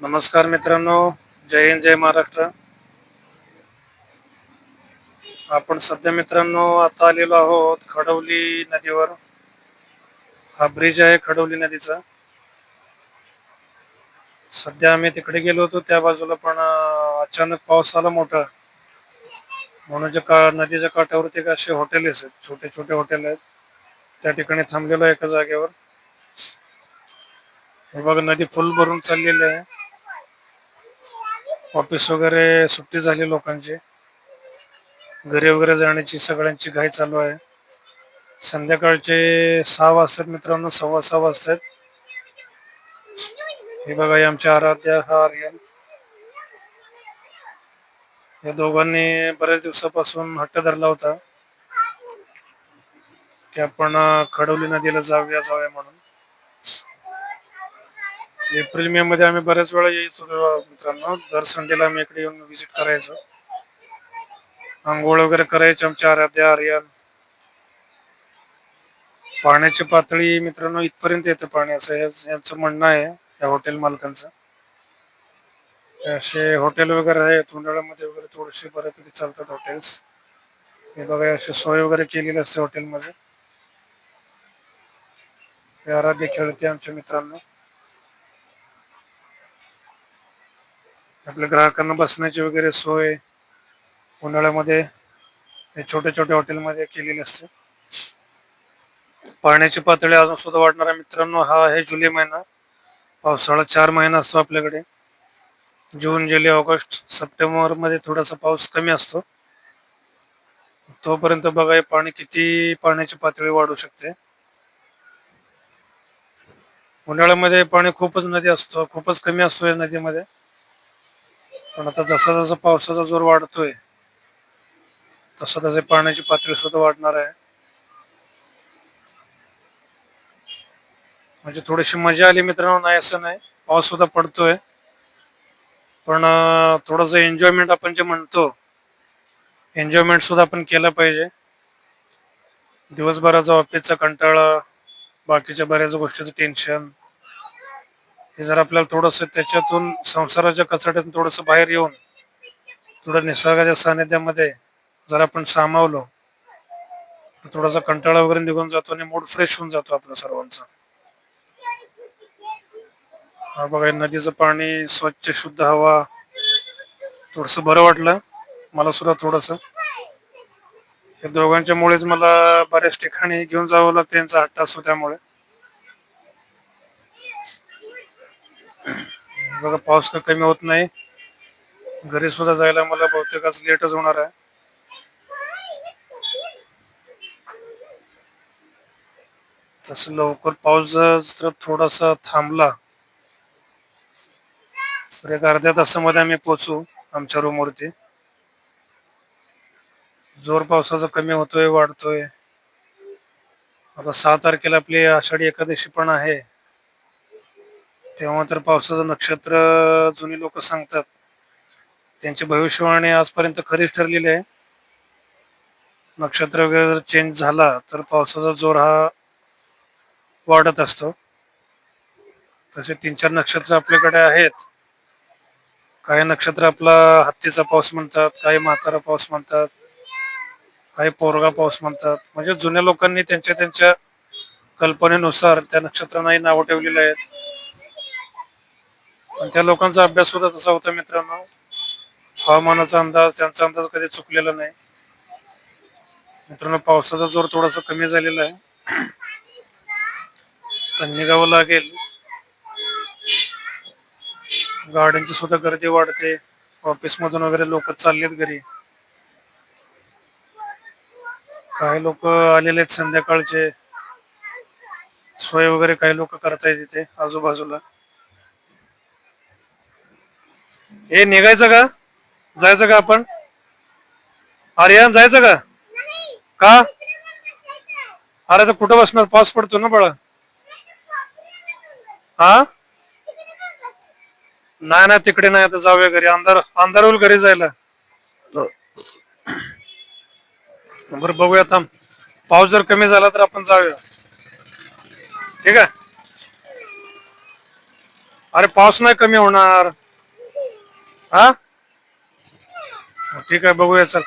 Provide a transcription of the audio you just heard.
नमस्कार मित्रांनो जय हिंद जय महाराष्ट्र. आपण सध्या मित्रांनो आता आलेलो आहोत खडवली नदीवर. हा ब्रिज आहे खडवली नदीचा. सध्या आम्ही तिकडे गेलो होतो त्या बाजूला पण अचानक पाऊस आला मोठा. म्हणून जे का नदीच्या काठावरती एक असे हॉटेल आहेत छोटे छोटे हॉटेल आहेत. त्या ठिकाणी थांबलेलो एका जागेवर. हे बघा नदी फुल भरून चाललेली आहे. ऑफिस वगैरे सुट्टी झाली लोकांची. घरी वगैरे जाण्याची सगळ्यांची घाई चालू आहे. संध्याकाळचे सहा वाजतात मित्रांनो सव्वा सहा वाजतात. हे बघा आमच्या आराध्या आराध्य हा आर्यन. या दोघांनी बऱ्याच दिवसापासून हट्ट धरला होता. की आपण खडवली नदीला जाऊया जाऊया म्हणून. एप्रिल मे मध्ये आम्ही बऱ्याच वेळा यायचो मित्रांनो. दर संडेला आम्ही इकडे येऊन व्हिजिट करायचो. आंघोळ वगैरे करायचं आमच्या आराध्य आर्यन. पाण्याची पातळी मित्रांनो इथपर्यंत येते पाणी. असं यांचं म्हणणं आहे या हॉटेल मालकांचं. असे हॉटेल वगैरे आहे तोंडाळ्यामध्ये वगैरे थोडेसे बऱ्यापैकी चालतात हॉटेल्स हे बघा अशी सोय वगैरे केलेली असते हॉटेलमध्ये हे आराध्य खेळते आमच्या मित्रांनो. आपल्या ग्राहकांना बसण्याची वगैरे सोय उन्हाळ्यामध्ये हे छोटे छोटे हॉटेलमध्ये केलेली असते. पाण्याची पातळी अजून सुद्धा वाढणार आहे. मित्रांनो हा आहे जुलै महिना. पावसाळा चार महिना असतो आपल्याकडे. जून जुलै ऑगस्ट सप्टेंबरमध्ये थोडासा पाऊस कमी असतो. तोपर्यंत बघा हे पाणी किती पाण्याची पातळी वाढू शकते. उन्हाळ्यामध्ये पाणी खूपच नदी असतो खूपच कमी असतो या नदीमध्ये. पण आता जसा जसा पावसाचा जोर वाढतोय तसं तसे पाण्याची पातळी सुद्धा वाढणार आहे. म्हणजे थोडीशी मजा आली मित्रांनो नाही असं नाही. पाऊस सुद्धा पडतोय. पण अं, थोडंसं एन्जॉयमेंट आपण जे म्हणतो एन्जॉयमेंट सुद्धा आपण केलं पाहिजे. दिवसभराचा ऑफिसचा कंटाळा बाकीच्या बऱ्याच गोष्टीचं टेन्शन हे जर आपल्याला थोडंसं त्याच्यातून संसाराच्या कचाट्यातून थोडंसं बाहेर येऊन थोडं निसर्गाच्या सानिध्यामध्ये जर आपण सामावलो तर थोडासा कंटाळा वगैरे निघून जातो आणि मूड फ्रेश होऊन जातो आपल्या सर्वांचा. हा बघा नदीचं पाणी स्वच्छ शुद्ध हवा थोडस बरं वाटलं. मला सुद्धा थोडस. या दोघांच्या मुळेच मला बऱ्याच ठिकाणी घेऊन जावं लागतं त्यांचा हट्ट असतो त्यामुळे. बघा पाऊस का कमी होत नाही. घरी सुद्धा जायला मला बहुतेक आज लेटच होणार आहे. तसं लवकर पाऊस जर थोडासा थांबला तर एक अर्ध्या तासामध्ये आम्ही पोचू आमच्या रूमवरती जोर पावसाचा कमी होतोय वाढतोय. आता सहा तारखेला आपली आषाढी एकादशी पण आहे. तेव्हा तर पावसाचं नक्षत्र जुनी लोक सांगतात. त्यांची भविष्यवाणी आजपर्यंत खरीच ठरलेली आहे. नक्षत्र वगैरे जर चेंज झाला तर पावसाचा जोर हा वाढत असतो. तसे तीन चार नक्षत्र आपल्याकडे आहेत. काही नक्षत्र आपला हत्तीचा पाऊस म्हणतात काही म्हातारा पाऊस म्हणतात काही पोरगा पाऊस म्हणतात. म्हणजे जुन्या लोकांनी त्यांच्या त्यांच्या कल्पनेनुसार त्या नक्षत्रांनाही नावं ठेवलेली आहेत. पण त्या लोकांचा अभ्यास सुद्धा तसा होता मित्रांनो. हवामानाचा अंदाज त्यांचा अंदाज कधी चुकलेला नाही. मित्रांनो पावसाचा जोर थोडासा कमी झालेला आहे. तर निघावं लागेल. गाड्यांची सुद्धा गर्दी वाढते. ऑफिस मधून वगैरे लोक चाललेत घरी. काही लोक आलेले आहेत संध्याकाळचे. सोय वगैरे काही लोक करतायत इथे आजूबाजूला. हे निघायचं का? जायचं का आपण? आर्यन जायचं का? का? अरे तर कुठं बसणार? पाऊस पडतो ना बाळा. हा? नाही ना तिकडे नाही आता जाऊया घरी. अंधार अंधार होईल घरी जायला. बरं बघूया थांब. पाऊस जर कमी झाला तर आपण जाऊया. ठीक आहे? अरे पाऊस नाही कमी होणार. हा? ठीक आहे बघूया चल.